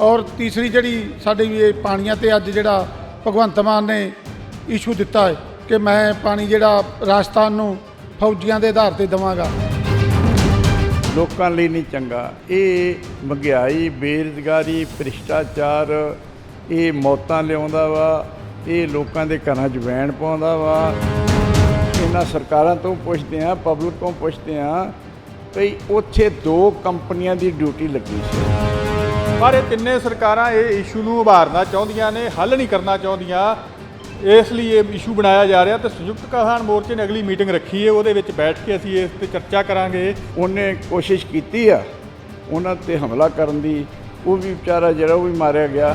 ਔਰ ਤੀਸਰੀ ਜਿਹੜੀ ਸਾਡੀ ਵੀ ਇਹ ਪਾਣੀਆਂ ਤੇ ਅੱਜ ਜਿਹੜਾ ਭਗਵੰਤ ਮਾਨ ਨੇ ਇਸ਼ੂ ਦਿੱਤਾ ਹੈ ਕਿ ਮੈਂ ਪਾਣੀ ਜਿਹੜਾ ਰਾਜਸਥਾਨ ਨੂੰ ਫੌਜੀਆਂ ਦੇ ਆਧਾਰ ਤੇ ਦੇਵਾਂਗਾ। ਲੋਕਾਂ ਲਈ ਨਹੀਂ ਚੰਗਾ। ਇਹ ਮਹਿੰਗਾਈ, ਬੇਰੁਜ਼ਗਾਰੀ, ਭ੍ਰਿਸ਼ਟਾਚਾਰ, ਇਹ ਮੌਤਾਂ ਲਿਆਉਂਦਾ ਵਾ, ਇਹ ਲੋਕਾਂ ਦੇ ਘਰਾਂ 'ਚ ਵੈਣ ਪਾਉਂਦਾ ਵਾ। ਇਹਨਾਂ ਸਰਕਾਰਾਂ ਤੋਂ ਪੁੱਛਦੇ ਆ ਪਬਲਿਕ ਤੋਂ ਪੁੱਛਦੇ ਆ ਭਈ ਉੱਥੇ ਦੋ ਕੰਪਨੀਆਂ ਦੀ ਡਿਊਟੀ ਲੱਗੀ ਸੀ। ਪਰ ਇਹ ਤਿੰਨੇ ਸਰਕਾਰਾਂ ਇਹ ਇਸ਼ੂ ਨੂੰ ਉਭਾਰਨਾ ਚਾਹੁੰਦੀਆਂ ਨੇ, ਹੱਲ ਨਹੀਂ ਕਰਨਾ ਚਾਹੁੰਦੀਆਂ। ਇਸ ਲਈ ਇਹ ਇਸ਼ੂ ਬਣਾਇਆ ਜਾ ਰਿਹਾ ਤੇ ਸੰਯੁਕਤ ਕਿਸਾਨ ਮੋਰਚੇ ਨੇ ਅਗਲੀ ਮੀਟਿੰਗ ਰੱਖੀ ਹੈ, ਉਹਦੇ ਵਿੱਚ ਬੈਠ ਕੇ ਅਸੀਂ ਇਸ ਤੇ ਚਰਚਾ ਕਰਾਂਗੇ। ਉਹਨੇ ਕੋਸ਼ਿਸ਼ ਕੀਤੀ ਆ, ਉਹਨਾਂ ਤੇ ਹਮਲਾ ਕਰਨ ਦੀ, ਉਹ ਵੀ ਵਿਚਾਰਾ ਜਿਹੜਾ ਉਹ ਵੀ ਮਾਰਿਆ ਗਿਆ।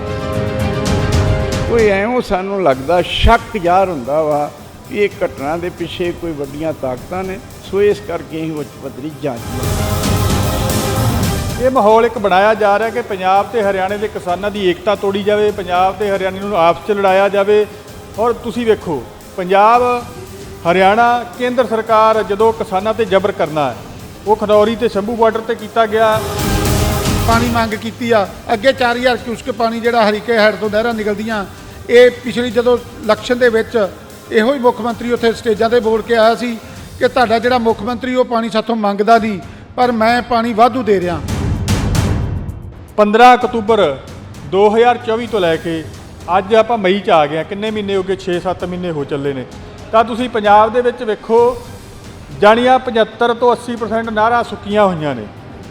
ਕੋਈ ਐਵੇਂ ਸਾਨੂੰ ਲੱਗਦਾ ਸ਼ੱਕ ਯਾਰ ਹੁੰਦਾ ਵਾ ਕਿ ਇਹ ਘਟਨਾ ਦੇ ਪਿੱਛੇ ਕੋਈ ਵੱਡੀਆਂ ਤਾਕਤਾਂ ਨੇ, ਸੋ ਇਸ ਕਰਕੇ ਹੀ ਉੱਚ ਪੱਧਰੀ ਜਾਂਚ ਇਹ ਮਾਹੌਲ ਇੱਕ ਬਣਾਇਆ ਜਾ ਰਿਹਾ ਕਿ ਪੰਜਾਬ ਤੇ ਹਰਿਆਣੇ ਦੇ ਕਿਸਾਨਾਂ ਦੀ ਏਕਤਾ ਤੋੜੀ ਜਾਵੇ, ਪੰਜਾਬ ਤੇ ਹਰਿਆਣੇ ਨੂੰ ਆਪਸ 'ਚ ਲੜਾਇਆ ਜਾਵੇ। ਔਰ ਤੁਸੀਂ ਵੇਖੋ, ਪੰਜਾਬ, ਹਰਿਆਣਾ, ਕੇਂਦਰ ਸਰਕਾਰ ਜਦੋਂ ਕਿਸਾਨਾਂ ਤੇ ਜ਼ਬਰ ਕਰਨਾ ਹੈ, ਉਹ ਖਨੌਰੀ ਤੇ ਸ਼ੰਭੂ ਬਾਰਡਰ ਤੇ ਕੀਤਾ ਗਿਆ। ਪਾਣੀ ਮੰਗ ਕੀਤੀ ਆ। ਅੱਗੇ 4000 ਕਿਊਸਕ ਪਾਣੀ ਜਿਹੜਾ ਹਰੀਕੇ ਹੈਡ ਤੋਂ ਨਹਿਰਾਂ ਨਿਕਲਦੀਆਂ, ਇਹ ਪਿਛਲੀ ਜਦੋਂ ਇਲੈਕਸ਼ਨ ਦੇ ਵਿੱਚ ਇਹੋ ਹੀ ਮੁੱਖ ਮੰਤਰੀ ਉੱਥੇ ਸਟੇਜਾਂ ਤੇ ਬੋਲ ਕੇ ਆਇਆ ਸੀ ਕਿ ਤੁਹਾਡਾ ਜਿਹੜਾ ਮੁੱਖ ਮੰਤਰੀ ਉਹ ਪਾਣੀ ਸਾਥੋਂ ਮੰਗਦਾ ਨਹੀਂ, ਪਰ ਮੈਂ ਪਾਣੀ ਵਾਧੂ ਦੇ ਰਿਹਾ। 15 ਅਕਤੂਬਰ 2024 ਤੋਂ ਲੈ ਕੇ ਅੱਜ ਆਪਾਂ ਮਈ ਚ ਆ ਗਏ ਹਾਂ। ਕਿੰਨੇ ਮਹੀਨੇ ਹੋ ਗਏ? 6-7 ਮਹੀਨੇ ਹੋ ਚੱਲੇ ਨੇ। ਤਾਂ ਤੁਸੀਂ ਪੰਜਾਬ ਦੇ ਵਿੱਚ ਵੇਖੋ, ਜਾਣੀਆਂ 75 ਤੋਂ 80% ਨਾਰਾਂ ਸੁੱਕੀਆਂ ਹੋਈਆਂ ਨੇ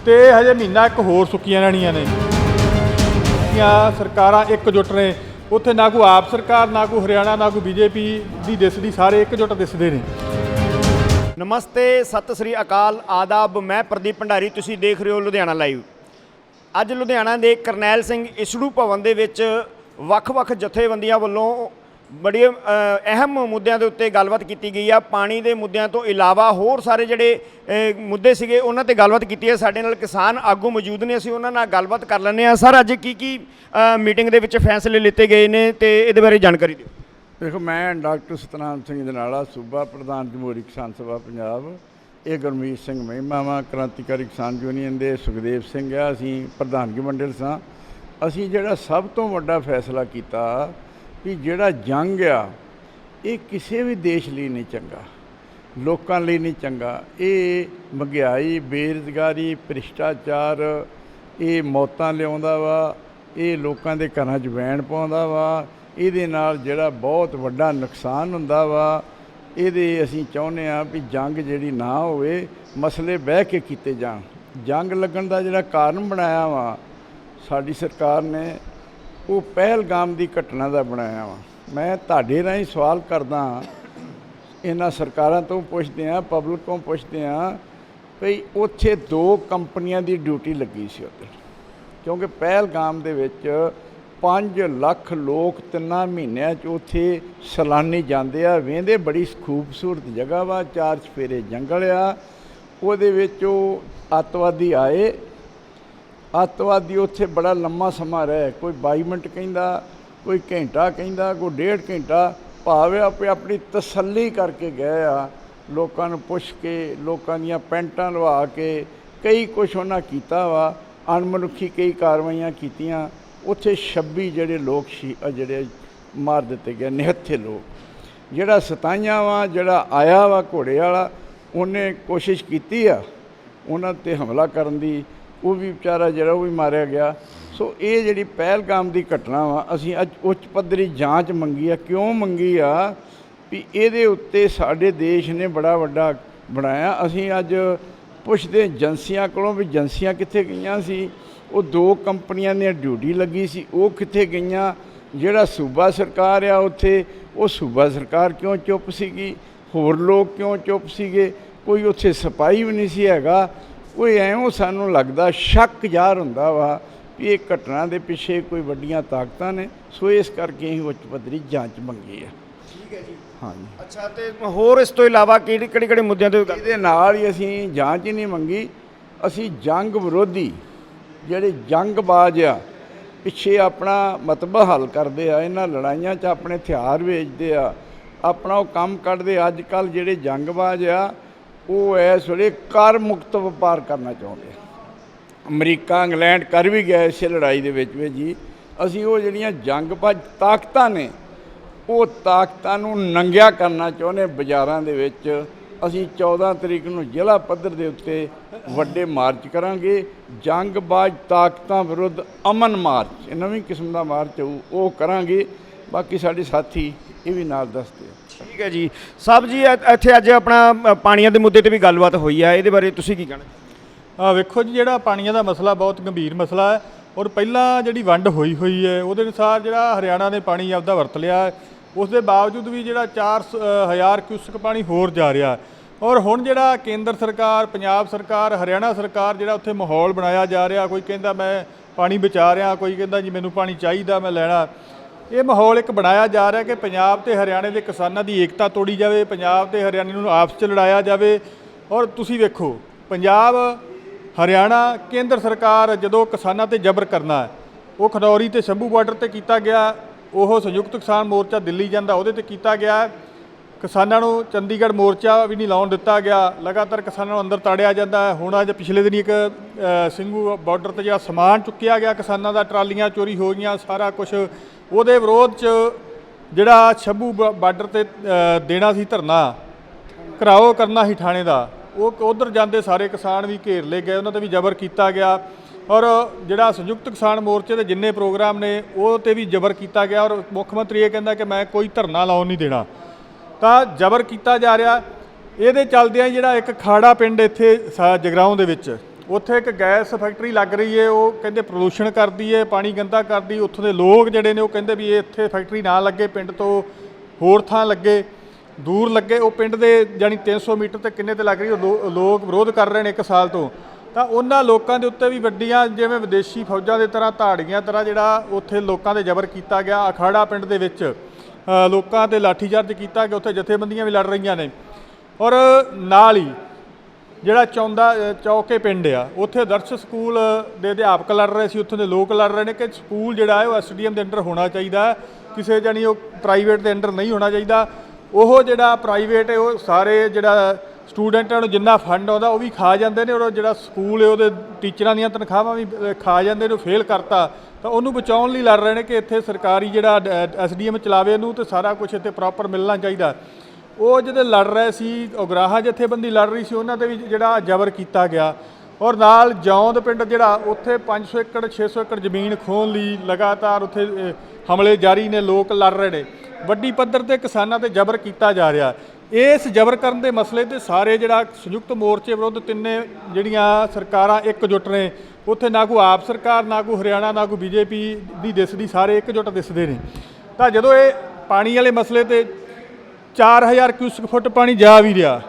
ਤੇ ਹਜੇ ਮਹੀਨਾ ਇੱਕ ਹੋਰ ਸੁੱਕੀਆਂ ਰਹਿਣੀਆਂ ਨੇ। ਦੀਆਂ ਸਰਕਾਰਾਂ ਇਕਜੁੱਟ ਨੇ, ਉੱਥੇ ਨਾ ਕੋਈ ਆਪ ਸਰਕਾਰ, ਨਾ ਕੋਈ ਹਰਿਆਣਾ, ਨਾ ਕੋਈ ਬੀਜੇਪੀ ਦੀ ਦਿਸਦੀ, ਸਾਰੇ ਇਕਜੁੱਟ ਦਿਸਦੇ ਨੇ। ਨਮਸਤੇ, ਸਤਿ ਸ੍ਰੀ ਅਕਾਲ, ਆਦਾਬ, ਮੈਂ ਪ੍ਰਦੀਪ ਭੰਡਾਰੀ, ਤੁਸੀਂ ਦੇਖ ਰਹੇ ਹੋ ਲੁਧਿਆਣਾ ਲਾਈਵ ਅੱਜ ਲੁਧਿਆਣਾ ਦੇ ਕਰਨੈਲ ਸਿੰਘ ਇਸੜੂ ਭਵਨ ਦੇ ਵਿੱਚ ਵੱਖ-ਵੱਖ ਜਥੇਬੰਦੀਆਂ ਵੱਲੋਂ ਬੜੀ ਅਹਿਮ ਮੁੱਦਿਆਂ ਦੇ ਉੱਤੇ ਗੱਲਬਾਤ ਕੀਤੀ ਗਈ ਆ। ਪਾਣੀ ਦੇ ਮੁੱਦਿਆਂ ਤੋਂ ਇਲਾਵਾ ਹੋਰ ਸਾਰੇ ਜਿਹੜੇ ਮੁੱਦੇ ਸੀਗੇ, ਉਹਨਾਂ ਤੇ ਗੱਲਬਾਤ ਕੀਤੀ ਹੈ ਸਾਡੇ ਨਾਲ ਕਿਸਾਨ ਆਗੂ ਮੌਜੂਦ ਨੇ, ਅਸੀਂ ਉਹਨਾਂ ਨਾਲ ਗੱਲਬਾਤ ਕਰ ਲੈਂਦੇ ਆ ਸਰ, ਅੱਜ ਕੀ ਕੀ ਮੀਟਿੰਗ ਦੇ ਵਿੱਚ ਫੈਸਲੇ ਲਿੱਤੇ ਗਏ ਨੇ ਤੇ ਇਹਦੇ ਬਾਰੇ ਜਾਣਕਾਰੀ ਦਿਓ। ਦੇਖੋ, ਮੈਂ ਡਾਕਟਰ ਸਤਨਾਮ ਸਿੰਘ ਜਨਾਲਾ ਸੂਬਾ ਪ੍ਰਧਾਨ ਜਮਹੂਰੀ ਕਿਸਾਨ ਸਭਾ ਪੰਜਾਬ। ਇਹ ਗੁਰਮੀਤ ਸਿੰਘ ਮਹਿਮਾ ਵਾ, ਕ੍ਰਾਂਤੀਕਾਰੀ ਕਿਸਾਨ ਯੂਨੀਅਨ ਦੇ ਸੁਖਦੇਵ ਸਿੰਘ ਆ, ਅਸੀਂ ਪ੍ਰਧਾਨਗੀ ਮੰਡਲ ਸਾਂ। ਅਸੀਂ ਜਿਹੜਾ ਸਭ ਤੋਂ ਵੱਡਾ ਫੈਸਲਾ ਕੀਤਾ ਕਿ ਜਿਹੜਾ ਜੰਗ ਆ, ਇਹ ਕਿਸੇ ਵੀ ਦੇਸ਼ ਲਈ ਨਹੀਂ ਚੰਗਾ, ਲੋਕਾਂ ਲਈ ਨਹੀਂ ਚੰਗਾ। ਇਹ ਮਹਿੰਗਾਈ, ਬੇਰੁਜ਼ਗਾਰੀ, ਭ੍ਰਿਸ਼ਟਾਚਾਰ, ਇਹ ਮੌਤਾਂ ਲਿਆਉਂਦਾ ਵਾ, ਇਹ ਲੋਕਾਂ ਦੇ ਘਰਾਂ 'ਚ ਵੈਣ ਪਾਉਂਦਾ ਵਾ, ਇਹਦੇ ਨਾਲ ਜਿਹੜਾ ਬਹੁਤ ਵੱਡਾ ਨੁਕਸਾਨ ਹੁੰਦਾ ਵਾ ਇਹਦੇ ਅਸੀਂ ਚਾਹੁੰਦੇ ਆ ਵੀ ਜੰਗ ਜਿਹੜੀ ਨਾ ਹੋਵੇ, ਮਸਲੇ ਬਹਿ ਕੇ ਕੀਤੇ ਜਾਣ। ਜੰਗ ਲੱਗਣ ਦਾ ਜਿਹੜਾ ਕਾਰਨ ਬਣਾਇਆ ਵਾ, ਸਾਡੀ ਸਰਕਾਰ ਨੇ, ਉਹ ਪਹਿਲਗਾਮ ਦੀ ਘਟਨਾ ਦਾ ਬਣਾਇਆ ਵਾ। ਮੈਂ ਤੁਹਾਡੇ ਰਾਹੀਂ ਸਵਾਲ ਕਰਦਾ ਇਹਨਾਂ ਸਰਕਾਰਾਂ ਤੋਂ ਪੁੱਛਦੇ ਆ ਪਬਲਿਕ ਤੋਂ ਪੁੱਛਦੇ ਆ ਭਈ ਉੱਥੇ ਦੋ ਕੰਪਨੀਆਂ ਦੀ ਡਿਊਟੀ ਲੱਗੀ ਸੀ ਉੱਧਰ ਕਿਉਂਕਿ ਪਹਿਲਗਾਮ ਦੇ ਵਿੱਚ 5 ਲੱਖ ਲੋਕ ਤਿੰਨਾਂ ਮਹੀਨਿਆਂ 'ਚ ਉੱਥੇ ਸੈਲਾਨੀ ਜਾਂਦੇ ਆ। ਵੇਂਦੇ ਬੜੀ ਖੂਬਸੂਰਤ ਜਗ੍ਹਾ ਵਾ, ਚਾਰ ਚਫੇਰੇ ਜੰਗਲ ਆ। ਉਹਦੇ ਵਿੱਚ ਉਹ ਅੱਤਵਾਦੀ ਆਏ। ਅੱਤਵਾਦੀ ਉੱਥੇ ਬੜਾ ਲੰਮਾ ਸਮਾਂ ਰਹੇ। ਕੋਈ 22 ਮਿੰਟ ਕਹਿੰਦਾ, ਕੋਈ ਘੰਟਾ ਕਹਿੰਦਾ, ਕੋਈ ਡੇਢ ਘੰਟਾ। ਭਾਵੇਂ ਆਪੇ ਆਪਣੀ ਤਸੱਲੀ ਕਰਕੇ ਗਏ ਆ। ਲੋਕਾਂ ਨੂੰ ਪੁੱਛ ਕੇ, ਲੋਕਾਂ ਦੀਆਂ ਪੈਂਟਾਂ ਲਵਾ ਕੇ, ਕਈ ਕੁਛ ਉਹਨਾਂ ਕੀਤਾ ਵਾ। ਅਣਮਨੁੱਖੀ ਕਈ ਕਾਰਵਾਈਆਂ ਕੀਤੀਆਂ। ਉੱਥੇ 26 ਜਿਹੜੇ ਲੋਕ ਸੀ ਜਿਹੜੇ ਮਾਰ ਦਿੱਤੇ ਗਏ, ਨਿਹੱਥੇ ਲੋਕ। ਜਿਹੜਾ ਸਤਾਈਆਂ ਵਾ, ਜਿਹੜਾ ਆਇਆ ਵਾ ਘੋੜੇ ਵਾਲਾ, ਉਹਨੇ ਕੋਸ਼ਿਸ਼ ਕੀਤੀ ਆ ਉਹਨਾਂ ਤੇ ਹਮਲਾ ਕਰਨ ਦੀ। ਉਹ ਵੀ ਵਿਚਾਰਾ ਜਿਹੜਾ ਉਹ ਵੀ ਮਾਰਿਆ ਗਿਆ। ਸੋ ਇਹ ਜਿਹੜੀ ਪਹਿਲਗਾਮ ਦੀ ਘਟਨਾ ਵਾ, ਅਸੀਂ ਅੱਜ ਉੱਚ ਪੱਧਰੀ ਜਾਂਚ ਮੰਗੀ ਆ। ਕਿਉਂ ਮੰਗੀ ਆ? ਵੀ ਇਹਦੇ ਉੱਤੇ ਸਾਡੇ ਦੇਸ਼ ਨੇ ਬੜਾ ਵੱਡਾ ਬਣਾਇਆ। ਅਸੀਂ ਅੱਜ ਪੁੱਛਦੇ ਏਜੰਸੀਆਂ ਕੋਲੋਂ ਵੀ ਏਜੰਸੀਆਂ ਕਿੱਥੇ ਗਈਆਂ ਸੀ? ਉਹ ਦੋ ਕੰਪਨੀਆਂ ਦੀਆਂ ਡਿਊਟੀ ਲੱਗੀ ਸੀ, ਉਹ ਕਿੱਥੇ ਗਈਆਂ? ਜਿਹੜਾ ਸੂਬਾ ਸਰਕਾਰ ਆ ਉੱਥੇ, ਉਹ ਸੂਬਾ ਸਰਕਾਰ ਕਿਉਂ ਚੁੱਪ ਸੀਗੀ? ਹੋਰ ਲੋਕ ਕਿਉਂ ਚੁੱਪ ਸੀਗੇ? ਕੋਈ ਉੱਥੇ ਸਪਾਈ ਵੀ ਨਹੀਂ ਸੀ ਹੈਗਾ। ਕੋਈ ਐਵੇਂ ਸਾਨੂੰ ਲੱਗਦਾ ਸ਼ੱਕ ਜ਼ਾਹਰ ਹੁੰਦਾ ਵਾ ਵੀ ਇਹ ਘਟਨਾ ਦੇ ਪਿੱਛੇ ਕੋਈ ਵੱਡੀਆਂ ਤਾਕਤਾਂ ਨੇ। ਸੋ ਇਸ ਕਰਕੇ ਅਸੀਂ ਉੱਚ ਪੱਧਰੀ ਜਾਂਚ ਮੰਗੀ ਆ। ਠੀਕ ਹੈ ਜੀ। ਹਾਂਜੀ। ਅੱਛਾ ਤੇ ਹੋਰ ਇਸ ਤੋਂ ਇਲਾਵਾ ਕਿਹੜੇ ਕਿਹੜੇ ਕਿਹੜੇ ਮੁੱਦਿਆਂ ਤੇ ਗੱਲ ਇਹਦੇ ਨਾਲ ਹੀ ਅਸੀਂ ਜਾਂਚ ਹੀ ਨਹੀਂ ਮੰਗੀ। ਅਸੀਂ ਜੰਗ ਵਿਰੋਧੀ ਜਿਹੜੇ ਜੰਗਬਾਜ਼ ਆ ਪਿੱਛੇ ਆਪਣਾ ਮਤਲਬ ਹੱਲ ਕਰਦੇ ਆ ਇਹਨਾਂ ਲੜਾਈਆਂ 'ਚ ਆਪਣੇ ਹਥਿਆਰ ਵੇਚਦੇ ਆ ਆਪਣਾ ਉਹ ਕੰਮ ਕੱਢਦੇ ਅੱਜ ਕੱਲ ਜਿਹੜੇ ਜੰਗਬਾਜ਼ ਆ ਉਹ ਐਸ ਵੇਲੇ ਕਰ ਮੁਕਤ ਵਪਾਰ ਕਰਨਾ ਚਾਹੁੰਦੇ ਆ। ਅਮਰੀਕਾ ਇੰਗਲੈਂਡ ਕਰ ਵੀ ਗਿਆ ਇਸੇ ਲੜਾਈ ਦੇ ਵਿੱਚ ਵਿੱਚ ਜੀ। ਅਸੀਂ ਉਹ ਜਿਹੜੀਆਂ ਜੰਗਬਾਜ਼ ਤਾਕਤਾਂ ਨੇ ਉਹ ਤਾਕਤਾਂ ਨੂੰ ਨੰਗਿਆ ਕਰਨਾ ਚਾਹੁੰਦੇ ਬਾਜ਼ਾਰਾਂ ਦੇ ਵਿੱਚ ਅਸੀਂ 14 ਤਰੀਕ ਨੂੰ ਜ਼ਿਲ੍ਹਾ ਪੱਧਰ ਦੇ ਉੱਤੇ ਵੱਡੇ ਮਾਰਚ ਕਰਾਂਗੇ। ਜੰਗਬਾਜ਼ ਤਾਕਤਾਂ ਵਿਰੁੱਧ ਅਮਨ ਮਾਰਚ ਇਹ ਨਵੀਂ ਕਿਸਮ ਦਾ ਮਾਰਚ ਹੋਊ ਉਹ ਕਰਾਂਗੇ। ਬਾਕੀ ਸਾਡੇ ਸਾਥੀ ਇਹ ਵੀ ਨਾਲ ਦੱਸਦੇ ਆ। ਠੀਕ ਹੈ ਜੀ। ਸਾਹਿਬ ਜੀ ਇੱਥੇ ਅੱਜ ਆਪਣਾ ਪਾਣੀਆਂ ਦੇ ਮੁੱਦੇ ਤੇ ਵੀ ਗੱਲਬਾਤ ਹੋਈ ਹੈ ਇਹਦੇ ਬਾਰੇ ਤੁਸੀਂ ਕੀ ਕਹਿਣਾ ਆ ਵੇਖੋ ਜੀ ਜਿਹੜਾ ਪਾਣੀਆਂ ਦਾ ਮਸਲਾ ਬਹੁਤ ਗੰਭੀਰ ਮਸਲਾ ਹੈ। ਔਰ ਪਹਿਲਾਂ ਜਿਹੜੀ ਵੰਡ ਹੋਈ ਹੋਈ ਹੈ, ਉਹਦੇ ਅਨੁਸਾਰ ਜਿਹੜਾ ਹਰਿਆਣਾ ਨੇ ਪਾਣੀ ਆਪਦਾ ਵਰਤ ਲਿਆ ਉਸ ਦੇ ਬਾਵਜੂਦ ਵੀ ਜਿਹੜਾ 4000 ਕਿਊਸਕ ਪਾਣੀ ਹੋਰ ਜਾ ਰਿਹਾ ਔਰ ਹੁਣ ਜਿਹੜਾ ਕੇਂਦਰ ਸਰਕਾਰ, ਪੰਜਾਬ ਸਰਕਾਰ, ਹਰਿਆਣਾ ਸਰਕਾਰ ਜਿਹੜਾ ਉੱਥੇ ਮਾਹੌਲ ਬਣਾਇਆ ਜਾ ਰਿਹਾ, ਕੋਈ ਕਹਿੰਦਾ ਮੈਂ ਪਾਣੀ ਬਚਾ ਰਿਹਾ, ਕੋਈ ਕਹਿੰਦਾ ਜੀ ਮੈਨੂੰ ਪਾਣੀ ਚਾਹੀਦਾ, ਮੈਂ ਲੈਣਾ। ਇਹ ਮਾਹੌਲ ਇੱਕ ਬਣਾਇਆ ਜਾ ਰਿਹਾ ਕਿ ਪੰਜਾਬ ਤੇ ਹਰਿਆਣੇ ਦੇ ਕਿਸਾਨਾਂ ਦੀ ਏਕਤਾ ਤੋੜੀ ਜਾਵੇ, ਪੰਜਾਬ ਤੇ ਹਰਿਆਣੇ ਨੂੰ ਆਪਸ 'ਚ ਲੜਾਇਆ ਜਾਵੇ। ਔਰ ਤੁਸੀਂ ਵੇਖੋ, ਪੰਜਾਬ ਹਰਿਆਣਾ ਕੇਂਦਰ ਸਰਕਾਰ ਜਦੋਂ ਕਿਸਾਨਾਂ ਤੇ ਜ਼ਬਰ ਕਰਨਾ ਉਹ ਖਨੌਰੀ ਤੇ ਸ਼ੰਭੂ ਬਾਰਡਰ ਤੇ ਕੀਤਾ ਗਿਆ ਉਹ ਸੰਯੁਕਤ ਕਿਸਾਨ ਮੋਰਚਾ ਦਿੱਲੀ ਜਾਂਦਾ ਉਹਦੇ ਤੇ ਕੀਤਾ ਗਿਆ। ਕਿਸਾਨਾਂ ਨੂੰ ਚੰਡੀਗੜ੍ਹ ਮੋਰਚਾ ਵੀ ਨਹੀਂ ਲਾਉਣ ਦਿੱਤਾ ਗਿਆ ਲਗਾਤਾਰ ਕਿਸਾਨਾਂ ਨੂੰ ਅੰਦਰ ਤਾੜਿਆ ਜਾਂਦਾ ਹੁਣ ਅੱਜ ਪਿਛਲੇ ਦਿਨ ਇੱਕ ਅ, ਸਿੰਘੂ ਬਾਰਡਰ ਤੇ ਜਿਹੜਾ ਸਮਾਨ ਚੁੱਕਿਆ ਗਿਆ ਕਿਸਾਨਾਂ ਦਾ ਟਰਾਲੀਆਂ ਚੋਰੀ ਹੋ ਗਈਆਂ ਸਾਰਾ ਕੁਝ ਉਹਦੇ ਵਿਰੋਧ 'ਚ ਜਿਹੜਾ ਸ਼ੰਭੂ ਬਾ- ਬਾਰਡਰ ਤੇ ਦੇਣਾ ਸੀ ਧਰਨਾ ਘਰਾਓ ਕਰਨਾ ਸੀ ਥਾਣੇ ਦਾ। ਉਹ ਉਧਰ ਜਾਂਦੇ ਸਾਰੇ ਕਿਸਾਨ ਵੀ ਘੇਰ ਲਏ ਗਏ, ਉਹਨਾਂ ਤੇ ਵੀ ਜ਼ਬਰ ਕੀਤਾ ਗਿਆ। ਔਰ ਜਿਹੜਾ ਸੰਯੁਕਤ ਕਿਸਾਨ ਮੋਰਚੇ ਦੇ ਜਿੰਨੇ ਪ੍ਰੋਗਰਾਮ ਨੇ, ਉਹ ਤੇ ਵੀ ਜ਼ਬਰ ਕੀਤਾ ਗਿਆ ਔਰ ਮੁੱਖ ਮੰਤਰੀ ਇਹ ਕਹਿੰਦਾ ਕਿ ਮੈਂ ਕੋਈ ਧਰਨਾ ਲਾਉਣ ਨਹੀਂ ਦੇਣਾ। ਤਾਂ ਜ਼ਬਰ ਕੀਤਾ ਜਾ ਰਿਹਾ। ਇਹਦੇ ਚੱਲਦਿਆਂ ਜਿਹੜਾ ਇੱਕ ਖਾੜਾ ਪਿੰਡ ਇੱਥੇ ਸਾ- ਜਗਰਾਓਂ ਦੇ ਵਿੱਚ, ਉੱਥੇ ਇੱਕ ਗੈਸ ਫੈਕਟਰੀ ਲੱਗ ਰਹੀ ਹੈ ਉਹ ਕਹਿੰਦੇ ਪ੍ਰਦੂਸ਼ਣ ਕਰਦੀ ਹੈ ਪਾਣੀ ਗੰਦਾ ਕਰਦੀ, ਉੱਥੋਂ ਦੇ ਲੋਕ ਜਿਹੜੇ ਨੇ ਉਹ ਕਹਿੰਦੇ ਵੀ ਇਹ ਇੱਥੇ ਫੈਕਟਰੀ ਨਾ ਲੱਗੇ, ਪਿੰਡ ਤੋਂ ਹੋਰ ਥਾਂ ਲੱਗੇ। ਦੂਰ ਲੱਗੇ, ਉਹ ਪਿੰਡ ਦੇ ਜਾਨੀ 300 ਮੀਟਰ ਤੇ ਕਿੰਨੇ ਤੇ ਲੱਗ ਰਹੀ ਉਹ ਲੋ- ਲੋਕ ਵਿਰੋਧ ਕਰ ਰਹੇ ਨੇ ਇੱਕ ਸਾਲ ਤੋਂ। ਤਾਂ ਉਹਨਾਂ ਲੋਕਾਂ ਦੇ ਉੱਤੇ ਵੀ ਵੱਡੀਆਂ, ਜਿਵੇਂ ਵਿਦੇਸ਼ੀ ਫੌਜਾਂ ਦੇ ਤਰ੍ਹਾਂ, ਧਾੜੀਆਂ ਤਰ੍ਹਾਂ ਜਿਹੜਾ ਉੱਥੇ ਲੋਕਾਂ ਦੇ ਜ਼ਬਰ ਕੀਤਾ ਗਿਆ, ਅਖਾੜਾ ਪਿੰਡ ਦੇ ਵਿੱਚ ਲੋਕਾਂ ਤੇ ਲਾਠੀਚਾਰਜ ਕੀਤਾ ਗਿਆ, ਉੱਥੇ ਜਥੇਬੰਦੀਆਂ ਵੀ ਲੜ ਰਹੀਆਂ ਨੇ। ਔਰ ਨਾਲ ਹੀ ਜਿਹੜਾ ਚੌਂਦਾ ਚੌਕੇ ਪਿੰਡ ਆ, ਉੱਥੇ ਦਰਸ਼ ਸਕੂਲ ਦੇ ਅਧਿਆਪਕ ਲੜ ਰਹੇ ਸੀ, ਉੱਥੋਂ ਦੇ ਲੋਕ ਲੜ ਰਹੇ ਨੇ ਕਿ ਸਕੂਲ ਜਿਹੜਾ ਹੈ, ਉਹ ਐਸਡੀਐਮ ਦੇ ਅੰਡਰ ਹੋਣਾ ਚਾਹੀਦਾ, ਕਿਸੇ ਜਾਨੀ ਉਹ ਪ੍ਰਾਈਵੇਟ ਦੇ ਅੰਡਰ ਨਹੀਂ ਹੋਣਾ ਚਾਹੀਦਾ। ਉਹ ਜਿਹੜਾ ਪ੍ਰਾਈਵੇਟ ਉਹ ਸਾਰੇ ਜਿਹੜਾ ਸਟੂਡੈਂਟਾਂ ਨੂੰ ਜਿੰਨਾ ਫੰਡ ਆਉਂਦਾ, ਉਹ ਵੀ ਖਾ ਜਾਂਦੇ ਨੇ ਔਰ ਜਿਹੜਾ ਸਕੂਲ ਹੈ, ਉਹਦੇ ਟੀਚਰਾਂ ਦੀਆਂ ਤਨਖਾਹਾਂ ਵੀ ਖਾ ਜਾਂਦੇ ਨੇ, ਉਹ ਫੇਲ ਕਰਤਾ। ਤਾਂ ਉਹਨੂੰ ਬਚਾਉਣ ਲਈ ਲੜ ਰਹੇ ਨੇ ਕਿ ਇੱਥੇ ਸਰਕਾਰੀ ਜਿਹੜਾ ਐਸਡੀਐਮ ਚਲਾਵੇ ਇਹਨੂੰ ਤੇ ਸਾਰਾ ਕੁਝ ਇੱਥੇ ਪ੍ਰੋਪਰ ਮਿਲਣਾ ਚਾਹੀਦਾ। ਉਹ ਜਿਹੜੇ ਲੜ ਰਹੇ ਸੀ ਉਗਰਾਹਾਂ ਜਥੇਬੰਦੀ ਲੜ ਰਹੀ ਸੀ, ਉਹਨਾਂ ਤੇ ਵੀ ਜਿਹੜਾ ਜ਼ਬਰ ਕੀਤਾ ਗਿਆ। ਔਰ ਨਾਲ ਜੌਂਦ ਪਿੰਡ ਜਿਹੜਾ, ਉੱਥੇ 500 ਏਕੜ 600 ਏਕੜ ਜ਼ਮੀਨ ਖੋਹਣ ਲਈ ਲਗਾਤਾਰ ਉੱਥੇ ਹਮਲੇ ਜਾਰੀ ਨੇ, ਲੋਕ ਲੜ ਰਹੇ ਨੇ। ਵੱਡੀ ਪੱਧਰ ਤੇ ਕਿਸਾਨਾਂ ਤੇ ਜ਼ਬਰ ਕੀਤਾ ਜਾ ਰਿਹਾ। ਇਸ ਜ਼ਬਰ ਕਰਨ ਦੇ ਮਸਲੇ ਤੇ ਸਾਰੇ ਜਿਹੜਾ ਸੰਯੁਕਤ ਮੋਰਚੇ ਵਿਰੁੱਧ ਤਿੰਨੇ ਜਿਹੜੀਆਂ ਸਰਕਾਰਾਂ ਇਕਜੁੱਟ ਨੇ, ਉੱਥੇ ਨਾ ਕੋਈ ਆਪ ਸਰਕਾਰ, ਨਾ ਕੋਈ ਹਰਿਆਣਾ, ਨਾ ਕੋਈ ਬੀਜੇਪੀ ਦੀ ਦਿਸਦੀ, ਸਾਰੇ ਇਕਜੁੱਟ ਦਿਸਦੇ ਨੇ। ਤਾਂ ਜਦੋਂ ਇਹ ਪਾਣੀ ਵਾਲੇ ਮਸਲੇ ਤੇ 4000 ਕਿਊਸਕ ਫੁੱਟ ਪਾਣੀ ਜਾ ਵੀ ਰਿਹਾ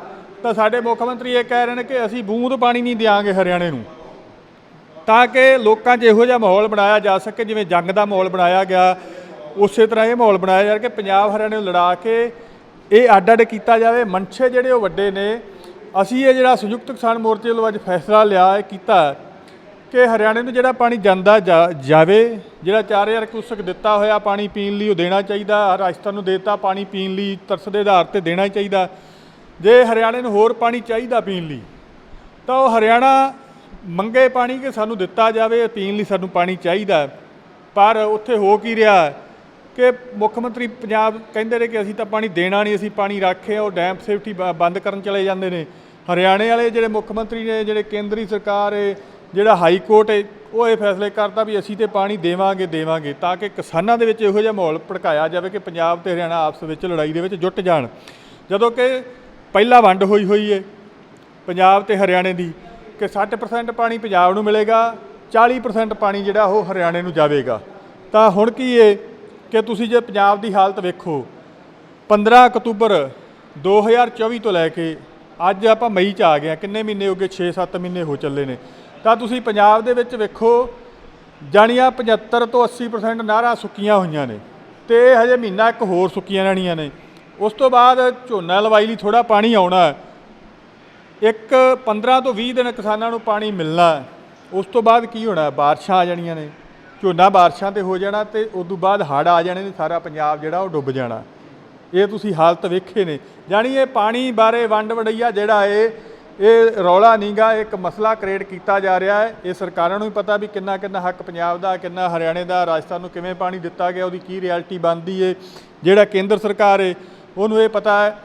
ਤਾਂ ਸਾਡੇ ਮੁੱਖ ਮੰਤਰੀ ਇਹ ਕਹਿ ਰਹੇ ਨੇ ਕਿ ਅਸੀਂ ਬੂੰਦ ਪਾਣੀ ਨਹੀਂ ਦਿਆਂਗੇ ਹਰਿਆਣੇ ਨੂੰ। ਤਾਂ ਕਿ ਲੋਕਾਂ 'ਚ ਇਹੋ ਜਿਹਾ ਮਾਹੌਲ ਬਣਾਇਆ ਜਾ ਸਕੇ, ਜਿਵੇਂ ਜੰਗ ਦਾ ਮਾਹੌਲ ਬਣਾਇਆ ਗਿਆ। ਉਸੇ ਤਰ੍ਹਾਂ ਇਹ ਮਾਹੌਲ ਬਣਾਇਆ ਜਾ ਕਿ ਪੰਜਾਬ ਹਰਿਆਣੇ ਨੂੰ ਲੜਾ ਕੇ ਇਹ ਅੱਡ ਅੱਡ ਕੀਤਾ ਜਾਵੇ। ਮਨਸ਼ੇ ਜਿਹੜੇ ਉਹ ਵੱਡੇ ਨੇ। ਅਸੀਂ ਇਹ ਜਿਹੜਾ ਸੰਯੁਕਤ ਕਿਸਾਨ ਮੋਰਚੇ ਵੱਲੋਂ ਅੱਜ ਫੈਸਲਾ ਲਿਆ, ਇਹ ਕੀਤਾ ਕਿ ਹਰਿਆਣੇ ਨੂੰ ਜਿਹੜਾ ਪਾਣੀ ਜਾਂਦਾ ਜਾ- ਜਾਵੇ, ਜਿਹੜਾ 4000 ਕਿਊਸਕ ਦਿੱਤਾ ਹੋਇਆ ਪਾਣੀ ਪੀਣ ਲਈ ਉਹ ਦੇਣਾ ਚਾਹੀਦਾ, ਰਾਜਸਥਾਨ ਨੂੰ ਦੇਤਾ ਪਾਣੀ ਪੀਣ ਲਈ ਤਰਸ ਦੇ ਆਧਾਰ ਤੇ ਦੇਣਾ ਚਾਹੀਦਾ। ਜੇ ਹਰਿਆਣੇ ਨੂੰ ਹੋਰ ਪਾਣੀ ਚਾਹੀਦਾ ਪੀਣ ਲਈ, ਤਾਂ ਉਹ ਹਰਿਆਣਾ ਮੰਗੇ ਪਾਣੀ ਕਿ ਸਾਨੂੰ ਦਿੱਤਾ ਜਾਵੇ ਪੀਣ ਲਈ ਸਾਨੂੰ ਪਾਣੀ ਚਾਹੀਦਾ ਪਰ ਉੱਥੇ ਹੋ ਕੀ ਰਿਹਾ ਕਿ ਮੁੱਖ ਮੰਤਰੀ ਪੰਜਾਬ ਕਹਿੰਦੇ ਨੇ ਕਿ ਅਸੀਂ ਤਾਂ ਪਾਣੀ ਦੇਣਾ ਨਹੀਂ, ਅਸੀਂ ਪਾਣੀ ਰੱਖੇ ਉਹ ਡੈਮ ਸੇਫਟੀ ਬ- ਬੰਦ ਕਰਨ ਚਲੇ ਜਾਂਦੇ ਨੇ। ਹਰਿਆਣੇ ਵਾਲੇ ਜਿਹੜੇ ਮੁੱਖ ਮੰਤਰੀ ਨੇ, ਜਿਹੜੇ ਕੇਂਦਰੀ ਸਰਕਾਰ ਹੈ ਜਿਹੜਾ ਹਾਈ ਕੋਰਟ ਹੈ ਉਹ ਇਹ ਫੈਸਲੇ ਕਰਦਾ ਵੀ ਅਸੀਂ ਤੇ ਪਾਣੀ ਦੇਵਾਂਗੇ ਦੇਵਾਂਗੇ, ਤਾਂ ਕਿ ਕਿਸਾਨਾਂ ਦੇ ਵਿੱਚ ਇਹੋ ਜਿਹਾ ਮਾਹੌਲ ਭੜਕਾਇਆ ਜਾਵੇ ਕਿ ਪੰਜਾਬ ਤੇ ਹਰਿਆਣਾ ਆਪਸ ਵਿੱਚ ਲੜਾਈ ਦੇ ਵਿੱਚ ਜੁੱਟ ਜਾਣ। ਜਦੋਂ ਕਿ ਪਹਿਲਾਂ ਵੰਡ ਹੋਈ ਹੋਈ ਹੈ ਪੰਜਾਬ ਤੇ ਹਰਿਆਣੇ ਦੀ, ਕਿ 60% ਪਾਣੀ ਪੰਜਾਬ ਨੂੰ ਮਿਲੇਗਾ 40% ਪਾਣੀ ਜਿਹੜਾ ਉਹ ਹਰਿਆਣੇ ਨੂੰ ਜਾਵੇਗਾ। ਤਾਂ ਹੁਣ ਕੀ ਹੈ ਕਿ ਤੁਸੀਂ ਜੇ ਪੰਜਾਬ ਦੀ ਹਾਲਤ ਵੇਖੋ 15 ਅਕਤੂਬਰ 2024 ਤੋਂ ਲੈ ਕੇ ਅੱਜ ਆਪਾਂ ਮਈ ਚ ਆ ਗਏ ਹਾਂ, ਕਿੰਨੇ ਮਹੀਨੇ ਹੋ ਗਏ? 6-7 ਮਹੀਨੇ ਹੋ ਚੱਲੇ ਨੇ। ਤਾਂ ਤੁਸੀਂ ਪੰਜਾਬ ਦੇ ਵਿੱਚ ਵੇਖੋ, ਜਾਣੀਆਂ 75 ਤੋਂ 80% ਨਾਰਾਂ ਸੁੱਕੀਆਂ ਹੋਈਆਂ ਨੇ, ਤੇ ਹਜੇ ਮਹੀਨਾ ਇੱਕ ਹੋਰ ਸੁੱਕੀਆਂ ਰਹਿਣੀਆਂ ਨੇ। ਉਸ ਤੋਂ ਬਾਅਦ ਝੋਨਾ ਲਵਾਈ ਲਈ ਥੋੜਾ ਪਾਣੀ ਆਉਣਾ ਇੱਕ 15 ਤੋਂ 20 ਦਿਨ ਕਿਸਾਨਾਂ ਨੂੰ ਪਾਣੀ ਮਿਲਣਾ ਉਸ ਤੋਂ ਬਾਅਦ ਕੀ ਹੋਣਾ ਬਾਰਿਸ਼ਾਂ ਆ ਜਾਣੀਆਂ ਨੇ। ਝੋਨਾ ਬਾਰਿਸ਼ਾਂ ਤੇ ਹੋ ਜਾਣਾ ਤੇ ਉਸ ਤੋਂ ਬਾਅਦ ਹੜ੍ਹ ਆ ਜਾਣੇ ਨੇ, ਸਾਰਾ ਪੰਜਾਬ ਜਿਹੜਾ ਉਹ ਡੁੱਬ ਜਾਣਾ। ਇਹ ਤੁਸੀਂ ਹਾਲਤ ਵੇਖੇ ਨੇ। ਜਾਣੀ ਇਹ ਪਾਣੀ ਬਾਰੇ ਵੰਡ ਵਡਈਆ ਜਿਹੜਾ ਏ ਇਹ ਰੌਲਾ ਨਹੀਂਗਾ ਇੱਕ ਮਸਲਾ ਕ੍ਰੀਏਟ ਕੀਤਾ ਜਾ ਰਿਹਾ ਹੈ। ਇਹ ਸਰਕਾਰਾਂ ਨੂੰ ਵੀ ਪਤਾ ਵੀ ਕਿੰਨਾ ਕਿੰਨਾ ਹੱਕ ਪੰਜਾਬ ਦਾ, ਕਿੰਨਾ ਹਰਿਆਣੇ ਦਾ, ਰਾਜਸਥਾਨ ਨੂੰ ਕਿਵੇਂ ਪਾਣੀ ਦਿੱਤਾ ਗਿਆ, ਉਹਦੀ ਕੀ ਰਿਐਲਿਟੀ ਬਣਦੀ ਏ, ਜਿਹੜਾ ਕੇਂਦਰ ਸਰਕਾਰ ਏ। ਉਹਨੂੰ ਇਹ ਪਤਾ ਹੈ